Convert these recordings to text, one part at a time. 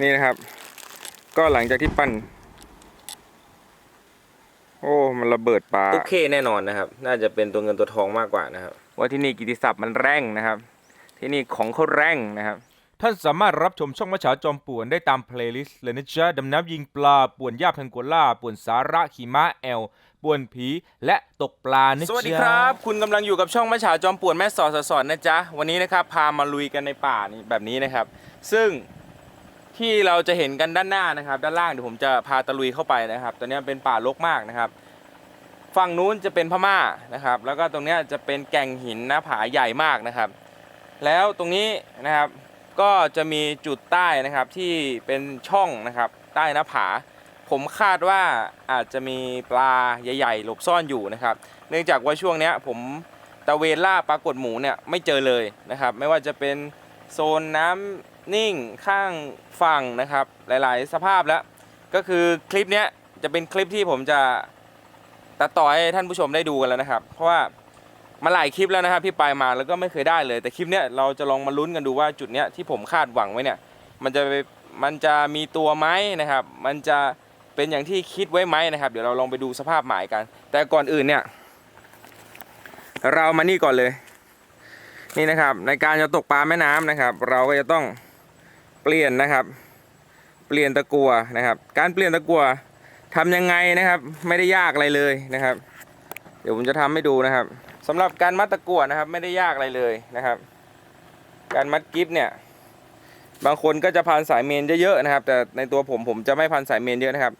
นี่นะครับ ก็หลังจากที่ปั้น โอ้มันระเบิดปลาตุ๊กเคแน่นอนนะครับ น่าจะเป็นตัวเงินตัวทองมากกว่านะครับ ว่าที่นี่กิติศัพท์มันแรงนะครับ ที่นี่ของเขาแรงนะครับ ท่านสามารถรับชมช่องมะฉาจอมป่วนได้ตามเพลย์ลิสต์เลยนะจ๊ะดำน้ำยิงปลาป่วนยาบทังกัวล่าป่วนสาระขี่ม้าแอลป่วนผีและตกปลานะจ๊ะสวัสดีครับ คุณกำลังอยู่กับช่องมะฉาจอมป่วนแม่สอดสอนนะจ๊ะวันนี้นะครับ พามาลุยกันในป่านี่แบบนี้นะครับ ซึ่ง ที่เราจะเห็นกันด้านหน้านะครับ ด้านล่างเดี๋ยวผมจะพาตะลุยเข้าไปนะครับตอนนี้เป็นป่ารกมากนะครับ ฝั่งนู้นจะเป็นพม่านะครับ แล้วก็ตรงเนี้ยจะเป็นแก่งหินหน้าผาใหญ่มากนะครับ แล้วตรงนี้นะครับก็จะมีจุดใต้นะครับที่เป็นช่องนะครับใต้หน้าผา ผมคาดว่าอาจจะมีปลาใหญ่ๆ หลบซ่อนอยู่นะครับ เนื่องจากว่าช่วงเนี้ยผมตะเวนล่าปลากดหมูเนี่ยไม่เจอเลยนะครับ ไม่ว่าจะเป็นโซนน้ำ นิ่งข้างฝั่งนะครับ หลายๆ สภาพแล้ว ก็คือคลิปนี้จะเป็นคลิปที่ผมจะตัดต่อให้ท่านผู้ชมได้ดูกันแล้วนะครับ เพราะว่ามาหลายคลิปแล้วนะครับที่ไปมาแล้วก็ไม่เคยได้เลย แต่คลิปเนี้ยเราจะลองมาลุ้นกันดูว่าจุดเนี้ยที่ผมคาดหวังไว้เนี่ยมันจะมันจะมีตัวไหมนะครับ มันจะเป็นอย่างที่คิดไว้ไหมนะครับ เดี๋ยวเราลองไปดูสภาพหมายกัน แต่ก่อนอื่นเนี่ย เรามานี่ก่อนเลย นี่นะครับ ในการจะตกปลาแม่น้ำนะครับ เราก็จะต้อง ลี่ยนนะครับ เปลี่ยนตะกัวนะครับ การเปลี่ยนตะกัวทำยังไงนะครับ ไม่ได้ยากอะไรเลยนะครับ เดี๋ยวผมจะทำให้ดูนะครับสำหรับการมัดตะกัวนะครับ ไม่ได้ยากอะไรเลยนะครับ การมัดกิฟเนี่ย บางคนก็จะพันสายเมนเยอะๆนะครับ แต่ในตัวผมผมจะไม่พันสายเมนเยอะนะครับ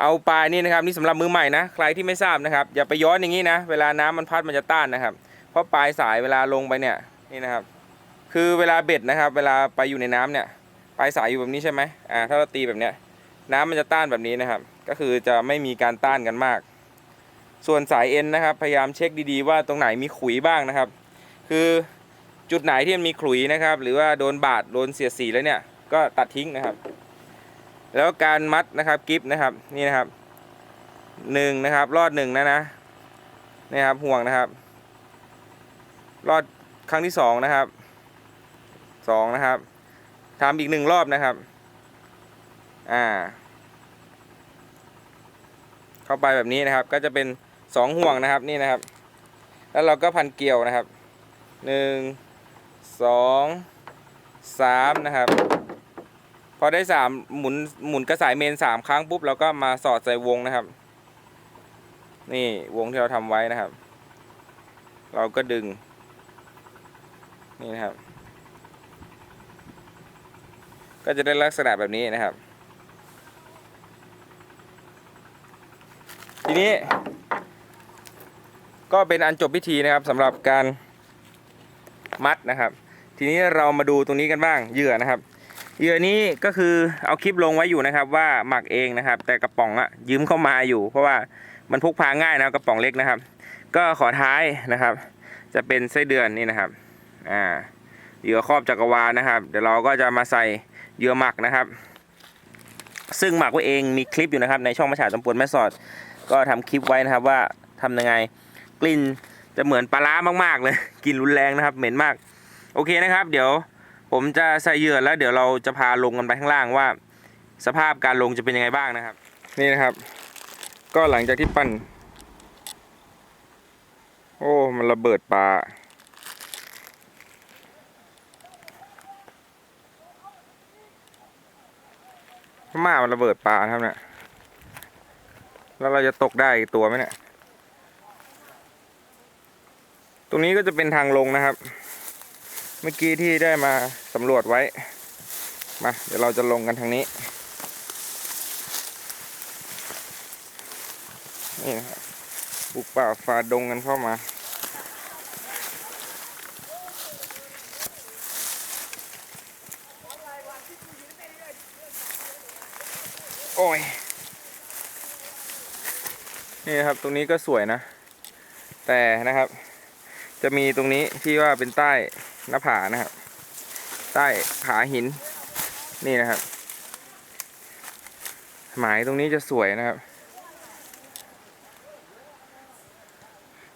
เอาปลายนี่นะครับนี่สำหรับมือใหม่นะใครที่ไม่ทราบนะครับ อย่าไปย้อนอย่างนี้นะเวลาน้ำมันพัดมันจะต้านนะครับ เพราะปลายสายเวลาลงไปเนี่ยนี่นะครับ คือเวลาเบ็ดนะครับ เวลาไปอยู่ในน้ำเนี่ย ลายสายอยู่แบบนี้ใช่ไหมอ่าถ้าเราตีแบบเนี้ยน้ำมันจะต้านแบบนี้นะครับ ก็คือจะไม่มีการต้านกันมาก ส่วนสายเอ็นนะครับ พยายามเช็คดีๆว่าตรงไหนมีขุยบ้างนะครับ คือจุดไหนที่มันมีขุยนะครับ หรือว่าโดนบาดโดนเสียดสีแล้วเนี่ยก็ตัดทิ้งนะครับ แล้วการมัดนะครับกิฟนะครับนี่นะครับหนึ่งนะครับ รอดหนึ่งนะนะนี่ครับห่วงนะครับ รอดครั้งที่สองนะครับสองนะครับ ทำอีกหนึ่งรอบนะครับ อ่า เข้าไปแบบนี้นะครับ ก็จะเป็นสองห่วงนะครับนี่นะครับ แล้วเราก็พันเกลียวนะครับหนึ่งสองสามนะครับ พอได้สามหมุนหมุนกระสายเมนสามครั้งปุ๊บเราก็มาสอดใส่วงนะครับ นี่วงที่เราทำไว้นะครับ เราก็ดึง นี่นะครับ ก็จะได้ลักษณะแบบนี้นะครับ ทีนี้ ก็เป็นอันจบพิธีนะครับสำหรับการมัดนะครับ ทีนี้เรามาดูตรงนี้กันบ้างเหยื่อนะครับเหยื่อนี้ก็คือเอาคลิปลงไว้อยู่นะครับ ว่าหมักเองนะครับ แต่กระป๋องอะยืมเข้ามาอยู่ เพราะว่ามันพกพาง่ายนะกระป๋องเล็กนะครับ ก็ขอท้ายนะครับ จะเป็นไส้เดือนนี่นะครับอ่าเหยื่อครอบจักรวาลนะครับ เดี๋ยวเราก็จะมาใส่ เยื่อหมักนะครับ ซึ่งหมักไว้เองมีคลิปอยู่นะครับ ในช่องมาฉาจำปวนแม่สอด ก็ทำคลิปไว้นะครับว่าทำยังไงกลิ่นจะเหมือนปลาร้ามากๆเลยกลิ่นรุนแรงนะครับ เหม็นมาก โอเคนะครับ เดี๋ยวผมจะใส่เหยื่อแล้วเดี๋ยวเราจะพาลงกันไปข้างล่างว่า สภาพการลงจะเป็นยังไงบ้างนะครับ นี่นะครับ ก็หลังจากที่ปั้น โอ้ มันระเบิดปลา พม่ามันระเบิดปลาครับเนี่ยแล้วเราจะตกได้อีกตัวไหมเนี่ยตรงนี้ก็จะเป็นทางลงนะครับ เมื่อกี้ที่ได้มาสำรวจไว้ มาเดี๋ยวเราจะลงกันทางนี้ นี่นะครับบุกป่าฝ่าดงกันเข้ามา โอ้ยนี่นะครับตรงนี้ก็สวยนะ แต่นะครับ จะมีตรงนี้ที่ว่าเป็นใต้หน้าผานะครับ ใต้ผาหินนี่นะครับหมายตรงนี้จะสวยนะครับ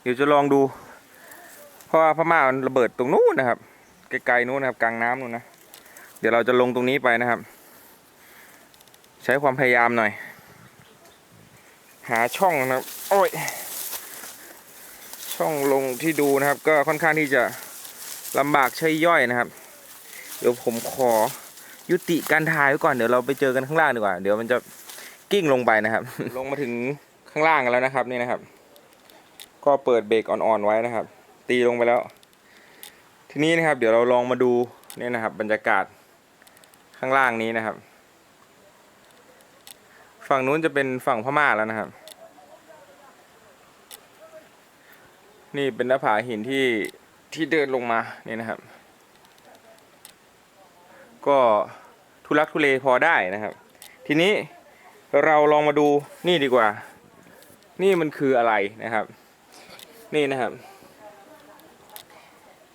เดี๋ยวจะลองดู เพราะว่าพม่ามันระเบิดตรงนู้นนะครับไกลๆนู้นนะครับ กลางน้ำนู้นนะ เดี๋ยวเราจะลงตรงนี้ไปนะครับ ใช้ความพยายามหน่อย หาช่องนะครับ โอ้ย ช่องลงที่ดูนะครับ ก็ค่อนข้างที่จะลำบากใช่ย่อยนะครับ เดี๋ยวผมขอยุติการถ่ายไว้ก่อน เดี๋ยวเราไปเจอกันข้างล่างดีกว่า เดี๋ยวมันจะกิ้งลงไปนะครับ ลงมาถึงข้างล่างแล้วนะครับนี่นะครับ ก็เปิดเบรกอ่อนๆไว้นะครับ ตีลงไปแล้ว ทีนี้นะครับ เดี๋ยวเราลองมาดูเนี่ยนะครับ บรรยากาศข้างล่างนี้นะครับ ฝั่งนู้นจะเป็นฝั่งพม่าแล้วนะครับ นี่เป็นหน้าผาหินที่ที่เดินลงมานี่นะครับ ก็ทุลักทุเลพอได้นะครับ ทีนี้เราลองมาดูนี่ดีกว่า นี่มันคืออะไรนะครับ นี่นะครับ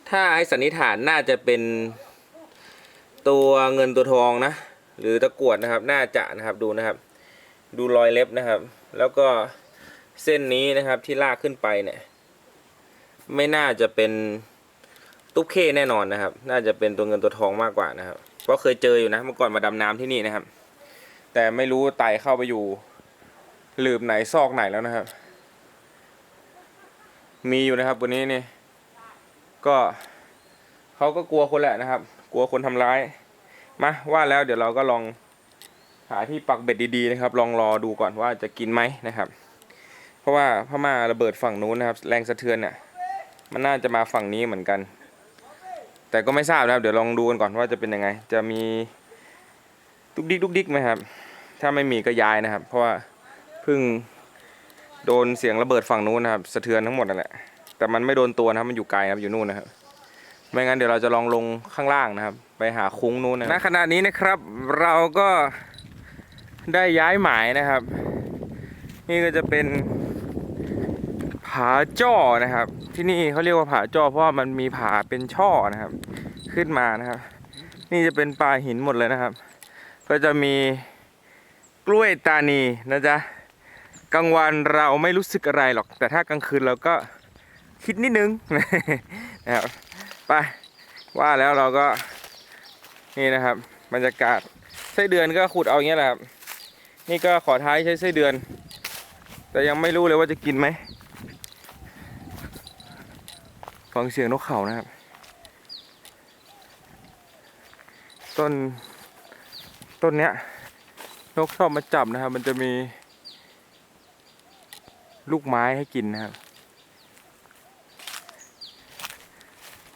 ถ้าให้สันนิษฐานน่าจะเป็นตัวเงินตัวทองนะ หรือตะกรวดนะครับ น่าจะนะครับดูนะครับ ดูรอยเล็บนะครับ แล้วก็เส้นนี้นะครับที่ลากขึ้นไปเนี่ย ไม่น่าจะเป็นตุ๊กเข้แน่นอนนะครับ น่าจะเป็นตัวเงินตัวทองมากกว่านะครับ เพราะเคยเจออยู่นะเมื่อก่อนมาดำน้ำที่นี่นะครับ แต่ไม่รู้ไต่เข้าไปอยู่หลืบไหนซอกไหนแล้วนะครับ มีอยู่นะครับวันนี้นี่ก็เขาก็กลัวคนแหละนะครับ กลัวคนทำร้ายมาว่าแล้วเดี๋ยวเราก็ลอง หาที่ปักเบ็ดดีๆนะครับ ลองรอดูก่อนว่าจะกินไหมนะครับ เพราะว่าพม่าระเบิดฝั่งนู้นนะครับ แรงสะเทือนเนี่ยมันน่าจะมาฝั่งนี้เหมือนกัน แต่ก็ไม่ทราบนะครับ เดี๋ยวลองดูกันก่อนว่าจะเป็นยังไง จะมีดุกดิกดุกดิกไหมครับ ถ้าไม่มีก็ย้ายนะครับ เพราะว่าเพิ่งโดนเสียงระเบิดฝั่งนู้นนะครับ สะเทือนทั้งหมดนั่นแหละ แต่มันไม่โดนตัวนะครับ มันอยู่ไกลนะครับอยู่นู่นนะครับ ไม่งั้นเดี๋ยวเราจะลองลงข้างล่างนะครับ ไปหาคุ้งนู้นนะณขณะนี้นะครับ เราก็ ได้ย้ายหมายนะครับ นี่ก็จะเป็นผาจ้อนะครับ ที่นี่เขาเรียกว่าผาจ้อเพราะว่ามันมีผาเป็นช่อนะครับ ขึ้นมานะครับ นี่จะเป็นปลาหินหมดเลยนะครับ ก็จะมีกล้วยตานีนะจ๊ะกลางวันเราไม่รู้สึกอะไรหรอก แต่ถ้ากลางคืนเราก็คิดนิดนึงนะครับไปว่าแล้วเราก็นี่นะครับ บรรยากาศไส้เดือนก็ขุดเอาอย่างเงี้ยแหละครับ นี่ก็ขอท้ายใช้ไส้เดือน แต่ยังไม่รู้เลยว่าจะกินไหมฟังเสียงนกเขานะครับ ต้น ต้นเนี้ย นกชอบมาจับนะครับ มันจะมี ลูกไม้ให้กินนะครับ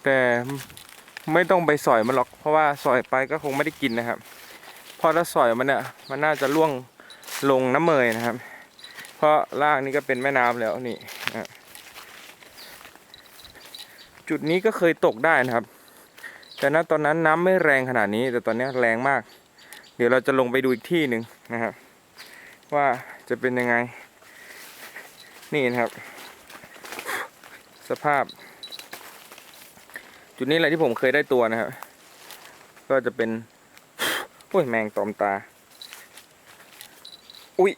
แต่ไม่ต้องไปสอยมันหรอก เพราะว่าสอยไปก็คงไม่ได้กินนะครับ เพราะถ้าสอยมันเนี่ยมันน่าจะล่วง ลงน้ำเมยนะครับ เพราะล่างนี้ก็เป็นแม่น้ำแล้วนี่จุดนี้ก็เคยตกได้นะครับ แต่ณตอนนั้นน้ำไม่แรงขนาดนี้ แต่ตอนนี้แรงมาก เดี๋ยวเราจะลงไปดูอีกที่หนึ่งนะครับ ว่าจะเป็นยังไง นี่นะครับ สภาพ จุดนี้แหละที่ผมเคยได้ตัวนะครับ ก็จะเป็นโอ้ยแมงตอมตา อุ้ย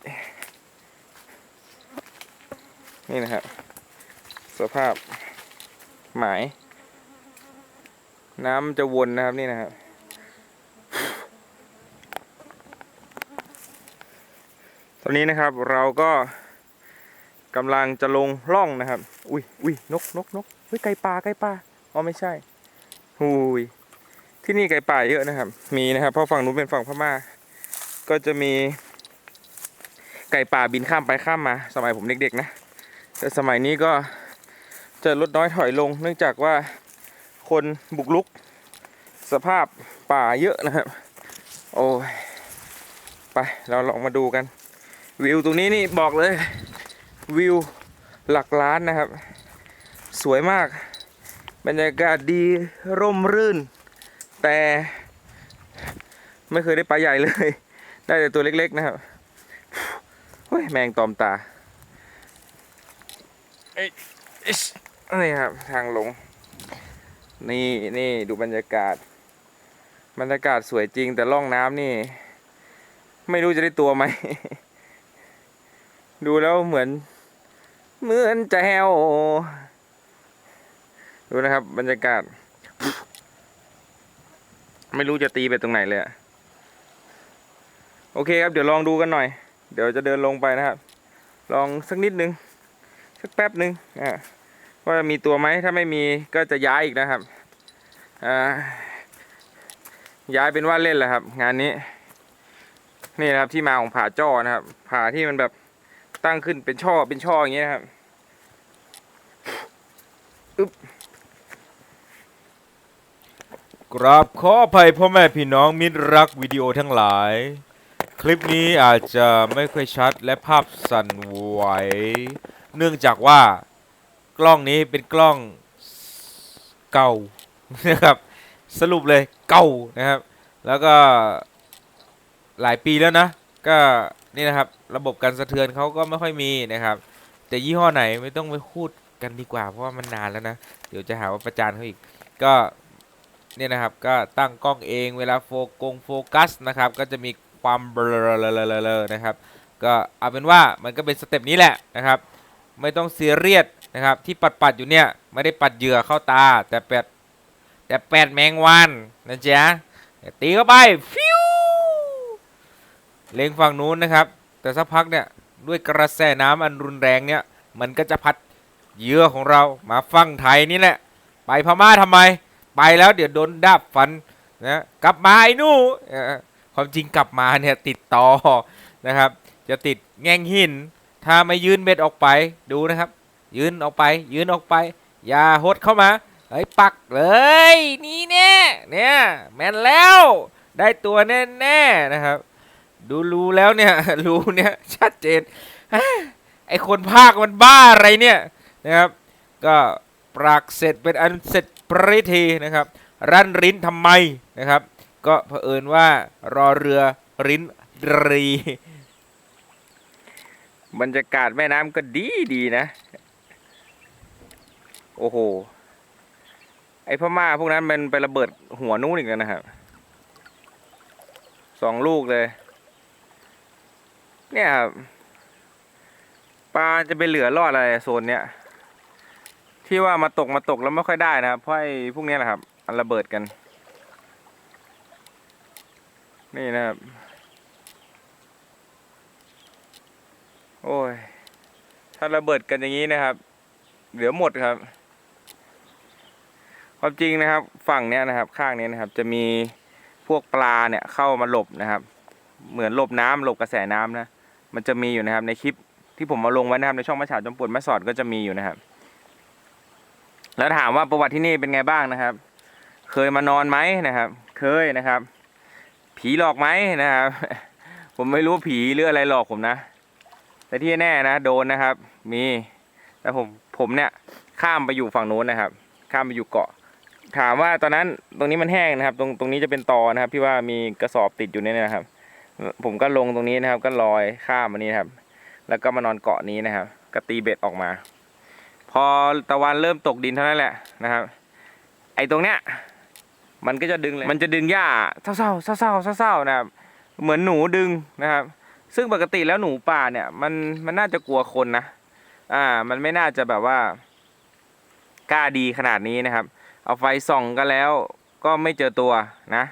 นี่นะครับ สภาพหมาย น้ำจะวนนะครับนี่นะครับ ตอนนี้นะครับเราก็กำลังจะลงล่องนะครับ อุ้ยอุ้ยนกนกนกเฮ้ยไก่ป่าไก่ป่าอ๋อไม่ใช่หุยที่นี่ไก่ป่าเยอะนะครับ มีนะครับเพราะฝั่งนู้นเป็นฝั่งพม่า ก็จะมี ไก่ป่าบินข้ามไปข้ามมา สมัยผมเด็กๆนะ แต่สมัยนี้ก็จะลดน้อยถอยลง เนื่องจากว่าคนบุกลุก สภาพป่าเยอะนะครับ โอ้ยไปเราลองมาดูกัน วิวตรงนี้นี่บอกเลย วิวหลักล้านนะครับ สวยมาก บรรยากาศดีร่มรื่น แต่ไม่เคยได้ปลาใหญ่เลย ได้แต่ตัวเล็กๆนะครับ เฮ้ยแมงตอมตาเอ้ยอิ๊ชนี่ครับทางลง นี่นี่ดูบรรยากาศ บรรยากาศสวยจริงแต่ล่องน้ำนี่ ไม่รู้จะได้ตัวไหม ดูแล้วเหมือน เหมือนจะแฮวดูนะครับ บรรยากาศ ไม่รู้จะตีไปตรงไหนเลยอะโอเคครับ เดี๋ยวลองดูกันหน่อย เดี๋ยวจะเดินลงไปนะครับ ลองสักนิดนึงสักแป๊บนึงอ่าว่ามีตัวไหมถ้าไม่มีก็จะย้ายอีกนะครับอ่าย้ายเป็นว่าเล่นแหละครับ งานนี้ นี่นะครับที่มาของผาจ้อนะครับผาที่มันแบบตั้งขึ้นเป็นช่อเป็นช่ออย่างเงี้ยนะครับกราบขออภัยพ่อแม่พี่น้องมิตรรักวิดีโอทั้งหลาย คลิปนี้อาจจะไม่ค่อยชัดและภาพสั่นไหว เนื่องจากว่ากล้องนี้เป็นกล้องเก่านะครับสรุปเลยเก่านะครับ แล้วก็หลายปีแล้วนะ ก็นี่นะครับระบบการสะเทือนเขาก็ไม่ค่อยมีนะครับ แต่ยี่ห้อไหนไม่ต้องไปพูดกันดีกว่า เพราะว่ามันนานแล้วนะ เดี๋ยวจะหาว่าประจานเขาอีก ก็เนี่ยนะครับก็ตั้งกล้องเองเวลาโฟกงโฟกัสนะครับ ก็จะมี ความเบลอๆนะครับ ก็เอาเป็นว่ามันก็เป็นสเต็ปนี้แหละนะครับ ไม่ต้องซีเรียสนะครับ ที่ปัดปัดๆอยู่เนี่ยไม่ได้ปัดเหยื่อเข้าตา แต่แปดแต่แปดแมงวันนะจ๊ะตีเข้าไปฟิวเล็งฝั่งนู้นนะครับ แต่สักพักเนี่ยด้วยกระแสน้ำอันรุนแรงเนี่ย มันก็จะพัดเหยื่อของเรามาฝั่งไทยนี่แหละไปพม่าทำไม ไปแล้วเดี๋ยวโดนดาบฟันนะกลับมาไอ้นู่ ความจริงกลับมาเนี่ยติดต่อนะครับ จะติดแง่งหิน ถ้าไม่ยืนเบ็ดออกไปดูนะครับ ยืนออกไป ยืนออกไป อย่าหดเข้ามาเฮ้ยปักเลยนี่แน่เนี่ยแมนแล้วได้ตัวแน่แน่นะครับ ดูรู้แล้วเนี่ยรู้เนี่ยชัดเจนไอคนภาคมันบ้าอะไรเนี่ยนะครับ ก็ปรากเสร็จเป็นอันเสร็จปริธีนะครับ รันริ้นทำไมนะครับ ก็เผอิญว่ารอเรือริ้นรี บรรยากาศแม่น้ำก็ดีดีนะ โอ้โห ไอ้พม่าพวกนั้นมันไประเบิดหัวนู้นอีกแล้วนะครับสองลูกเลย เนี่ยครับปลาจะไปเหลือรอดอะไรโซนเนี้ยที่ว่ามาตกมาตกแล้วไม่ค่อยได้นะครับเพราะไอ้พวกนี้แหละครับอันระเบิดกัน นี่นะครับ โอ้ย ถ้าระเบิดกันอย่างนี้นะครับเหลือหมดครับ ความจริงนะครับ ฝั่งเนี้ยนะครับ ข้างนี้นะครับ จะมีพวกปลาเนี่ยเข้ามาหลบนะครับ เหมือนหลบน้ำหลบกระแสน้ำนะ มันจะมีอยู่นะครับ ในคลิปที่ผมมาลงไว้นะครับในช่องมะฉาจอมปวดแม่สอดก็จะมีอยู่นะครับ แล้วถามว่าประวัติที่นี่เป็นไงบ้างนะครับ เคยมานอนไหมนะครับ เคยนะครับ ผีหลอกไหมนะครับ ผมไม่รู้ผีหรืออะไรหลอกผมนะ แต่ที่แน่นะโดนนะครับ มีแต่ผมผมเนี่ยข้ามไปอยู่ฝั่งนู้นนะครับ ข้ามไปอยู่เกาะ ถามว่าตอนนั้นตรงนี้มันแห้งนะครับ ตรงตรงนี้จะเป็นตอนะครับ ที่ว่ามีกระสอบติดอยู่เนี่ยนะครับ ผมก็ลงตรงนี้นะครับ ก็ลอยข้ามมานี้นครับ แล้วก็มานอนเกาะนี้นะครับก็ตีเบ็ดออกมา พอตะวันเริ่มตกดินเท่านั้นแหละนะครับ ไอ้ตรงเนี้ย มันก็จะดึงเลยมันจะดึงหญ้าเศร้าๆเศร้าๆเศร้าๆนะครับเหมือนหนูดึงนะครับ ซึ่งปกติแล้วหนูป่าเนี่ยมันมันน่าจะกลัวคนนะอ่า มันไม่น่าจะแบบว่ากล้าดีขนาดนี้นะครับ เอาไฟส่องก็แล้วก็ไม่เจอตัวนะ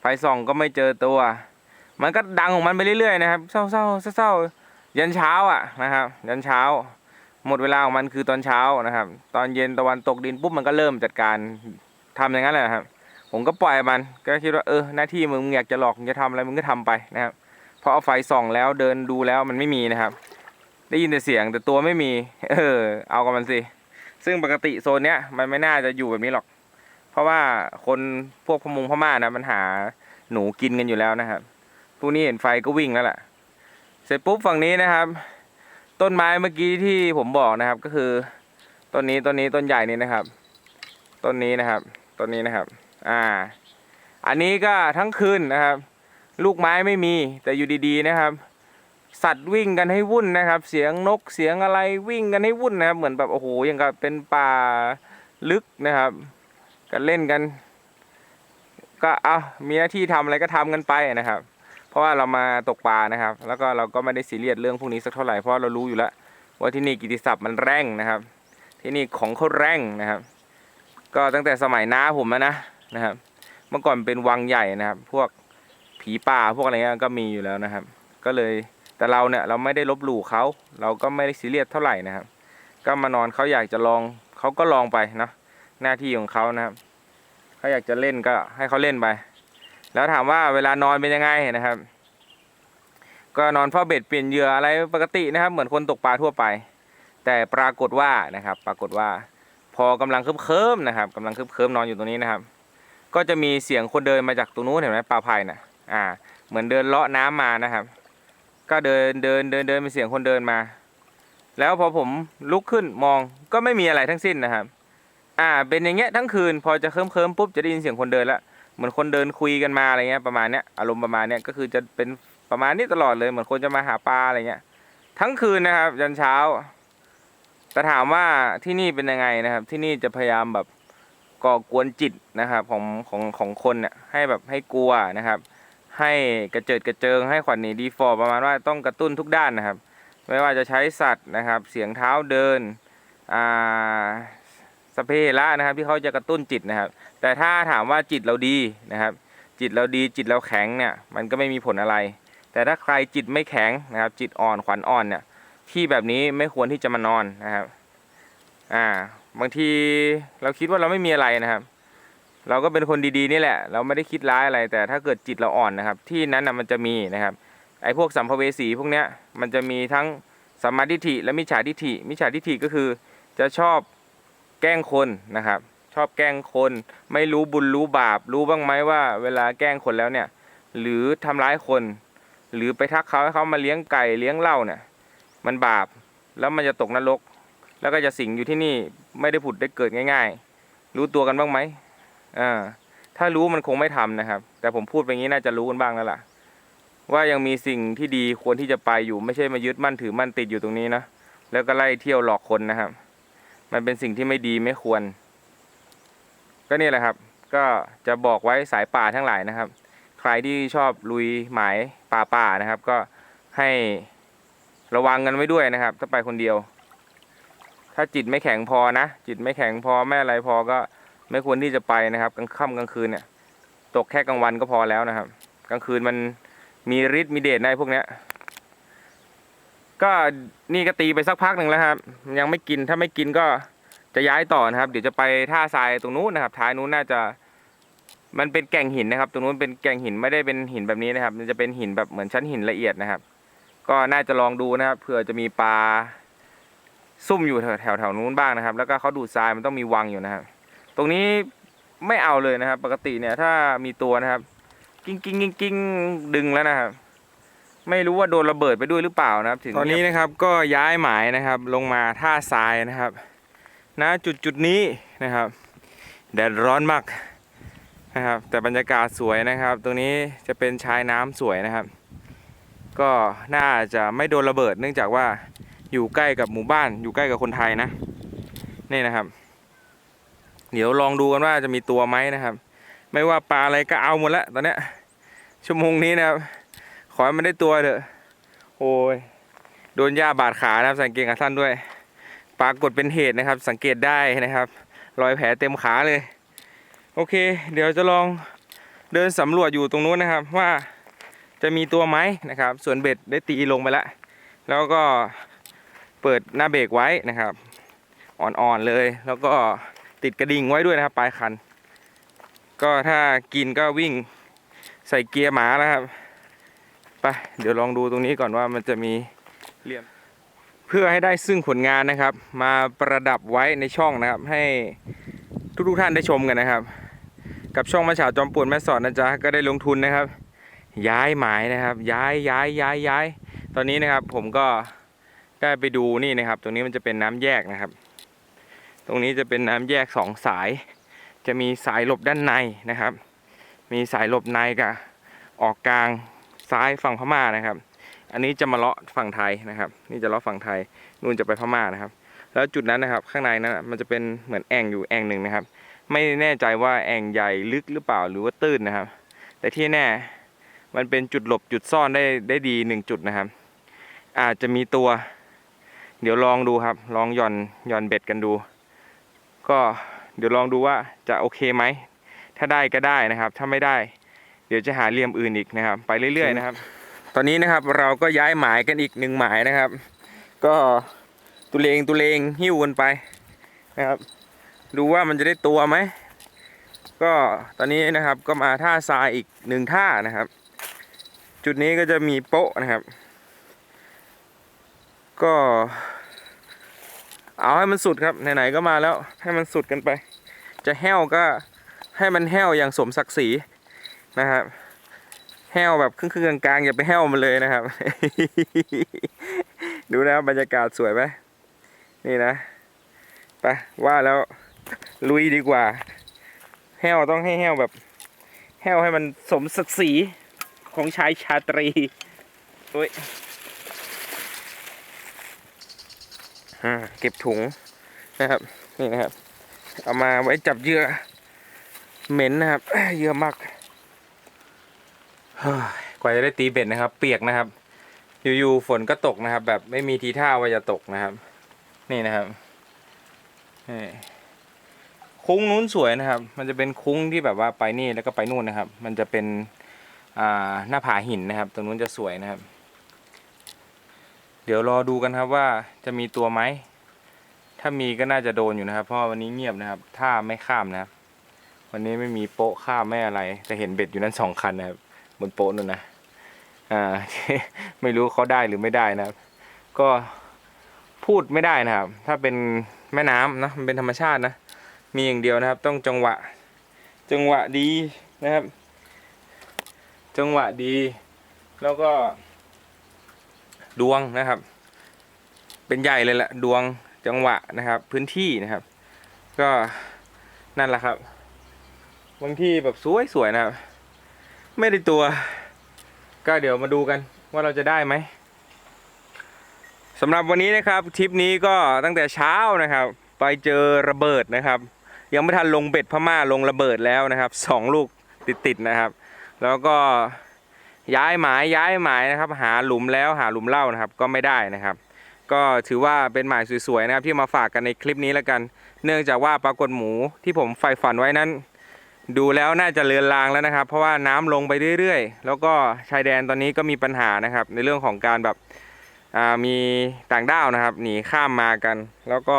ไฟส่องก็ไม่เจอตัว มันก็ดังของมันไปเรื่อยๆนะครับเศร้าๆเศร้าๆยันเช้าอะนะครับ ยันเช้า หมดเวลาของมันคือตอนเช้านะครับ ตอนเย็นตะวันตกดินปุ๊บมันก็เริ่มจัดการทำอย่างนั้นแหละครับ ผมก็ปล่อยมันก็คิดว่าเออหน้าที่มึงอยากจะหลอกมึงจะทำอะไรมึงก็ทำไปนะครับพอเอาไฟส่องแล้วเดินดูแล้วมันไม่มีนะครับ ได้ยินแต่เสียงแต่ตัวไม่มี เออ เอากับมันสิซึ่งปกติโซนเนี้ยมันไม่น่าจะอยู่แบบนี้หรอก เพราะว่าคนพวกพมุงพม่านะมันหาหนูกินกันอยู่แล้วนะครับพวกนี้เห็นไฟก็วิ่งแล้วแหละเสร็จปุ๊บฝั่งนี้นะครับ ต้นไม้เมื่อกี้ที่ผมบอกนะครับก็คือต้นนี้ต้นนี้ต้นใหญ่นี้นะครับ ต้นนี้นะครับต้นนี้นะครับ อ่า อันนี้ก็ทั้งคืนนะครับ ลูกไม้ไม่มีแต่อยู่ดีๆนะครับ สัตว์วิ่งกันให้วุ่นนะครับ เสียงนกเสียงอะไรวิ่งกันให้วุ่นนะครับ เหมือนแบบโอ้โหยังกับเป็นป่าลึกนะครับกันเล่นกัน ก็เอามีหน้าที่ทำอะไรก็ทำกันไปนะครับ เพราะว่าเรามาตกปลานะครับ แล้วก็เราก็ไม่ได้ซีเรียสเรื่องพวกนี้สักเท่าไหร่เพราะเรารู้อยู่แล้วว่าที่นี่กิติศัพท์มันแรงนะครับ ที่นี่ของเขาแรงนะครับ ก็ตั้งแต่สมัยน้าผมแล้วนะ นะครับ เมื่อก่อนเป็นวังใหญ่นะครับ พวกผีป่าพวกอะไรเงี้ยก็มีอยู่แล้วนะครับ ก็เลยแต่เราเนี่ยเราไม่ได้ลบหลู่เขาเราก็ไม่ได้ซีเรียสเท่าไหร่นะครับ ก็มานอนเขาอยากจะลองเขาก็ลองไปนะหน้าที่ของเขานะครับเขาอยากจะเล่นก็ให้เขาเล่นไป แล้วถามว่าเวลานอนเป็นยังไงนะครับ ก็นอนเฝ้าเบ็ดเปลี่ยนเหยื่ออะไรปกตินะครับ เหมือนคนตกปลาทั่วไป แต่ปรากฏว่านะครับ ปรากฏว่า พอกำลังเคิมๆนะครับกำลังเคิมๆนอนอยู่ตรงนี้นะครับ ก็จะมีเสียงคนเดินมาจากตรงนู้นเห็นไหมปลาไผ่น่ะอ่า เหมือนเดินเลาะน้ำมานะครับ ก็เดินเดินเดินเดินเป็นเสียงคนเดินมา แล้วพอผมลุกขึ้นมองก็ไม่มีอะไรทั้งสิ้นนะครับ อ่า เป็นอย่างเงี้ยทั้งคืนพอจะเคิมเคิมๆปุ๊บจะได้ยินเสียงคนเดินละเหมือนคนเดินคุยกันมาอะไรเงี้ยประมาณเนี้ยอารมณ์ประมาณเนี้ยก็คือจะเป็นประมาณนี้ตลอดเลยเหมือนคนจะมาหาปลาอะไรเงี้ย ทั้งคืนนะครับยันเช้าแต่ถามว่าที่นี่เป็นยังไงนะครับ ที่นี่จะพยายามแบบ ก่อกวนจิตนะครับของของของคนเนี่ยให้แบบให้กลัวนะครับ ให้กระเจิดกระเจิงให้ขวัญหนีดีฟอร์ประมาณว่าต้องกระตุ้นทุกด้านนะครับ ไม่ว่าจะใช้สัตว์นะครับ เสียงเท้าเดินอ่าสเพเหระนะครับที่เขาจะกระตุ้นจิตนะครับ แต่ถ้าถามว่าจิตเราดีนะครับ จิตเราดีจิตเราแข็งเนี่ยมันก็ไม่มีผลอะไร แต่ถ้าใครจิตไม่แข็งนะครับ จิตอ่อนขวัญอ่อนเนี่ยที่แบบนี้ไม่ควรที่จะมานอนนะครับ อ่า บางทีเราคิดว่าเราไม่มีอะไรนะครับ เราก็เป็นคนดีๆนี่แหละ เราไม่ได้คิดร้ายอะไร แต่ถ้าเกิดจิตเราอ่อนนะครับ ที่นั้นนะมันจะมีนะครับ ไอ้พวกสัมภเวสีพวกเนี้ยมันจะมีทั้งสัมมาทิฏฐิและมิจฉาทิฏฐิมิจฉาทิฏฐิก็คือจะชอบแกล้งคนนะครับ ชอบแกล้งคน ไม่รู้บุญรู้บาป รู้บ้างไหมว่า เวลาแกล้งคนแล้วเนี่ย หรือทำร้ายคน หรือไปทักเขาให้เขามาเลี้ยงไก่เลี้ยงเหล้าเนี่ย มันบาปแล้วมันจะตกนรก แล้วก็จะสิงอยู่ที่นี่ไม่ได้ผุดได้เกิดง่าย ๆ รู้ตัวกันบ้างไหมอ่าถ้ารู้มันคงไม่ทำนะครับ แต่ผมพูดไปงี้น่าจะรู้กันบ้างแล้วล่ะ ว่ายังมีสิ่งที่ดีควรที่จะไปอยู่ไม่ใช่มายึดมั่นถือมั่นติดอยู่ตรงนี้นะแล้วก็ไล่เที่ยวหลอกคนนะครับ มันเป็นสิ่งที่ไม่ดีไม่ควร ก็นี่แหละครับ ก็จะบอกไว้สายป่าทั้งหลายนะครับ ใครที่ชอบลุยหมายป่าป่านะครับ ก็ให้ระวังกันไว้ด้วยนะครับ ถ้าไปคนเดียว ถ้าจิตไม่แข็งพอนะ จิตไม่แข็งพอไม่อะไรพอก็ไม่ควรที่จะไปนะครับกลางค่ำกลางคืนเนี่ย ตกแค่กลางวันก็พอแล้วนะครับ กลางคืนมันมีฤทธิ์มีเดชในพวกเนี้ย ก็นี่ก็ตีไปสักพักหนึ่งแล้วครับ ยังไม่กินถ้าไม่กินก็จะย้ายต่อนะครับ เดี๋ยวจะไปท่าทรายตรงนู้นนะครับ ท้ายนู้นน่าจะ มันเป็นแก่งหินนะครับ ตรงนู้นเป็นแก่งหินไม่ได้เป็นหินแบบนี้นะครับ มันจะเป็นหินแบบเหมือนชั้นหินละเอียดนะครับ ก็น่าจะลองดูนะครับเผื่อจะมีปลา ซุ่มอยู่แถวแถวนู้นบ้างนะครับ แล้วก็เขาดูดทรายมันต้องมีวังอยู่นะครับ ตรงนี้ไม่เอาเลยนะครับ ปกติเนี่ยถ้ามีตัวนะครับ กิ้งกิ้งกิ้งกิ้งดึงแล้วนะครับ ไม่รู้ว่าโดนระเบิดไปด้วยหรือเปล่านะครับ ถึงตอนนี้นะครับก็ย้ายหมายนะครับ ลงมาท่าทรายนะครับณจุดจุดนี้นะครับแดดร้อนมากนะครับ แต่บรรยากาศสวยนะครับ ตรงนี้จะเป็นชายน้ำสวยนะครับ ก็น่าจะไม่โดนระเบิด เนื่องจากว่า อยู่ใกล้กับหมู่บ้าน อยู่ใกล้กับคนไทยนะนี่นะครับ เดี๋ยวลองดูกันว่าจะมีตัวไหมนะครับ ไม่ว่าปลาอะไรก็เอาหมดแล้วตอนเนี้ยชั่วโมงนี้นะครับ ขอให้มันได้ตัวเถอะ โอ้ยโดนหญ้าบาดขานะครับ สังเกตขาสั้นด้วยปรากฏเป็นเหตุนะครับ สังเกตได้นะครับรอยแผลเต็มขาเลย โอเค เดี๋ยวจะลองเดินสำรวจอยู่ตรงนู้นนะครับ ว่าจะมีตัวไหมนะครับ ส่วนเบ็ดได้ตีลงไปแล้ว แล้วก็ เปิดหน้าเบรกไว้นะครับ อ่อนๆเลย แล้วก็ติดกระดิ่งไว้ด้วยนะครับ ปลายคัน ก็ถ้ากินก็วิ่งใส่เกียร์หมาแล้วครับไปเดี๋ยวลองดูตรงนี้ก่อนว่ามันจะมีเหลี่ยมเพื่อให้ได้ซึ่งผลงานนะครับ มาประดับไว้ในช่องนะครับ ให้ทุกๆท่านได้ชมกันนะครับ กับช่องมาฉาจอมป่วนแม่สอดนะจ๊ะก็ได้ลงทุนนะครับ ย้ายหมายนะครับ ย้ายย้ายย้ายย้ายตอนนี้นะครับผมก็ ได้ไปดูนี่นะครับ ตรงนี้มันจะเป็นน้ำแยกนะครับ ตรงนี้จะเป็นน้ำแยกสองสาย จะมีสายหลบด้านในนะครับ มีสายหลบในกับออกกลางซ้ายฝั่งพม่านะครับ อันนี้จะมาเลาะฝั่งไทยนะครับ นี่จะเลาะฝั่งไทยนู่นจะไปพม่านะครับ แล้วจุดนั้นนะครับ ข้างในนั้นมันจะเป็นเหมือนแอ่งอยู่แอ่งหนึ่งนะครับ ไม่แน่ใจว่าแอ่งใหญ่ลึกหรือเปล่าหรือว่าตื้นนะครับ แต่ที่แน่มันเป็นจุดหลบจุดซ่อนได้ได้ดีหนึ่งจุดนะครับ อาจจะมีตัว เดี๋ยวลองดูครับ ลองหย่อนหย่อนเบ็ดกันดู ก็เดี๋ยวลองดูว่าจะโอเคไหม ถ้าได้ก็ได้นะครับ ถ้าไม่ได้ เดี๋ยวจะหาเหลี่ยมอื่นอีกนะครับ ไปเรื่อยๆนะครับ ตอนนี้นะครับเราก็ย้ายหมายกันอีกหนึ่งหมายนะครับ ก็ตุเลงตุเลงหิ้วกันไปนะครับ ดูว่ามันจะได้ตัวไหม ก็ตอนนี้นะครับก็มาท่าทรายอีกหนึ่งท่านะครับ จุดนี้ก็จะมีโป๊ะนะครับ ก็ เอาให้มันสุดครับไหนๆก็มาแล้ว ให้มันสุดกันไป จะแห้วก็ให้มันแห้วอย่างสมศักดิ์ศรีนะครับแห้วแบบครึ่งๆกลางๆอย่าไปแห้วมันเลยนะครับ ดูนะบบรรยากาศสวยไหมนี่นะไปว่าแล้วลุยดีกว่า แห้วต้องให้แห้วแบบ แห้วให้มันสมศักดิ์ศรีของชายชาตรีโอ้ย อ่าเก็บถุงนะครับ นี่นะครับ เอามาไว้จับเหยื่อเหม็นนะครับเหยื่อมากกว่าจะได้ตีเบ็ดนะครับ เปียกนะครับ อยู่ๆฝนก็ตกนะครับ แบบไม่มีทีท่าว่าจะตกนะครับ นี่นะครับนี่คุ้งนู้นสวยนะครับ มันจะเป็นคุ้งที่แบบว่าไปนี่แล้วก็ไปนู่นนะครับ มันจะเป็นหน้าผาหินนะครับ ตรงนู้นจะสวยนะครับ เดี๋ยวรอดูกันครับว่าจะมีตัวไหม ถ้ามีก็น่าจะโดนอยู่นะครับ เพราะวันนี้เงียบนะครับ ถ้าไม่ข้ามนะครับ วันนี้ไม่มีโป๊ะข้ามไม่อะไร แต่เห็นเบ็ดอยู่นั้นสองคันนะครับบนโป๊ะนู่นนะ อ่า ไม่รู้เขาได้หรือไม่ได้นะครับ ก็พูดไม่ได้นะครับ ถ้าเป็นแม่น้ำนะ มันเป็นธรรมชาตินะ มีอย่างเดียวนะครับ ต้องจังหวะ จังหวะดีนะครับ จังหวะดี แล้วก็ ดวงนะครับ เป็นใหญ่เลยแหละดวงจังหวะนะครับ พื้นที่นะครับ ก็นั่นแหละครับบางที่แบบสวยๆนะครับ ไม่ได้ตัว ก็เดี๋ยวมาดูกันว่าเราจะได้ไหมสำหรับวันนี้นะครับทริปนี้ก็ตั้งแต่เช้านะครับ ไปเจอระเบิดนะครับ ยังไม่ทันลงเบ็ดพม่าลงระเบิดแล้วนะครับสองลูกติดๆนะครับ แล้วก็ ย้ายหมายย้ายหมายนะครับ หาหลุมแล้วหาหลุมเล้านะครับ ก็ไม่ได้นะครับ ก็ถือว่าเป็นหมายสวยๆนะครับ ที่มาฝากกันในคลิปนี้แล้วกัน เนื่องจากว่าปรากฏหมูที่ผมใฝ่ฝันไว้นั้น ดูแล้วน่าจะเลือนลางแล้วนะครับ เพราะว่าน้ำลงไปเรื่อยๆ แล้วก็ชายแดนตอนนี้ก็มีปัญหานะครับ ในเรื่องของการแบบมีต่างด้าวนะครับ หนีข้ามมากัน แล้วก็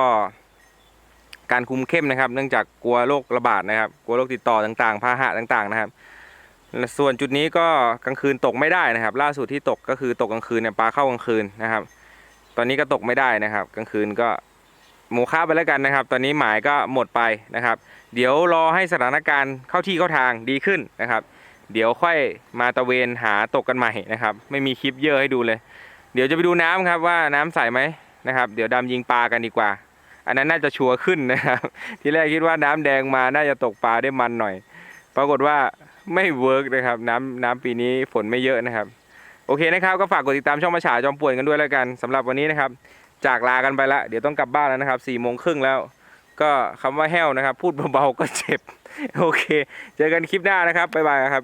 การคุมเข้มนะครับ เนื่องจากกลัวโรคระบาดนะครับ กลัวโรคติดต่อต่างๆ พาหะต่างๆนะครับ ส่วนจุดนี้ก็กลางคืนตกไม่ได้นะครับ ล่าสุดที่ตกก็คือตกกลางคืนเนี่ยปลาเข้ากลางคืนนะครับ ตอนนี้ก็ตกไม่ได้นะครับ กลางคืนก็หมูค่าไปแล้วกันนะครับ ตอนนี้หมายก็หมดไปนะครับ เดี๋ยวรอให้สถานการณ์เข้าที่เข้าทางดีขึ้นนะครับ เดี๋ยวค่อยมาตะเวนหาตกกันใหม่นะครับ ไม่มีคลิปเยอะให้ดูเลย เดี๋ยวจะไปดูน้ำครับว่าน้ำใสไหมนะครับ เดี๋ยวดำยิงปลากันดีกว่า อันนั้นน่าจะชัวร์ขึ้นนะครับ ทีแรกคิดว่าน้ำแดงมาน่าจะตกปลาได้มันหน่อย ปรากฏว่า ไม่เวิร์กนะครับน้ำน้ำปีนี้ฝนไม่เยอะนะครับ โอเคนะครับ ก็ฝากกดติดตามช่องมาฉาจอมป่วนกันด้วยแล้วกันสำหรับวันนี้นะครับ จากลากันไปละเดี๋ยวต้องกลับบ้านแล้วนะครับสี่โมงครึ่งแล้ว ก็คำว่าแห้วนะครับ พูดเบาๆก็เจ็บ โอเค เจอกันคลิปหน้านะครับบ๊ายบายครับ